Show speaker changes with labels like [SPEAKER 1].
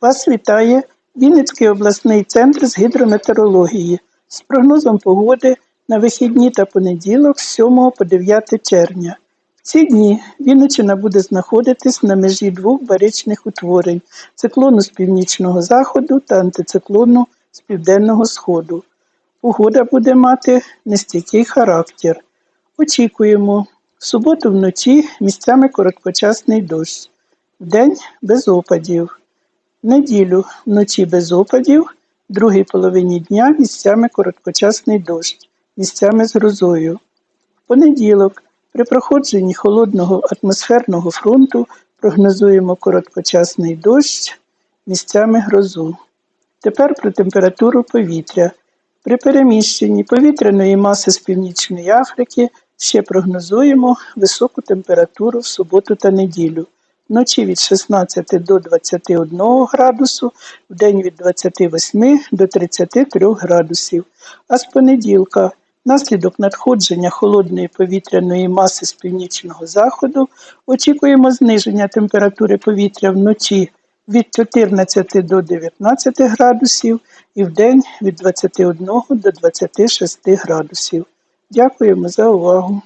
[SPEAKER 1] Вас вітає Вінницький обласний центр з гідрометеорології з прогнозом погоди на вихідні та понеділок з 7 по 9 червня. В ці дні Вінниччина буде знаходитись на межі двох баричних утворень циклону з північного заходу та антициклону з південного сходу. Погода буде мати нестійкий характер. Очікуємо в суботу вночі місцями короткочасний дощ, вдень без опадів. Неділю вночі без опадів, в другій половині дня місцями короткочасний дощ, місцями з грозою. В понеділок при проходженні холодного атмосферного фронту прогнозуємо короткочасний дощ, місцями грозу. Тепер про температуру повітря. При переміщенні повітряної маси з Північної Африки ще прогнозуємо високу температуру в суботу та неділю. Вночі від 16 до 21 градусу, вдень від 28 до 33 градусів. А з понеділка, внаслідок надходження холодної повітряної маси з північного заходу, очікуємо зниження температури повітря вночі від 14 до 19 градусів і вдень від 21 до 26 градусів. Дякуємо за увагу.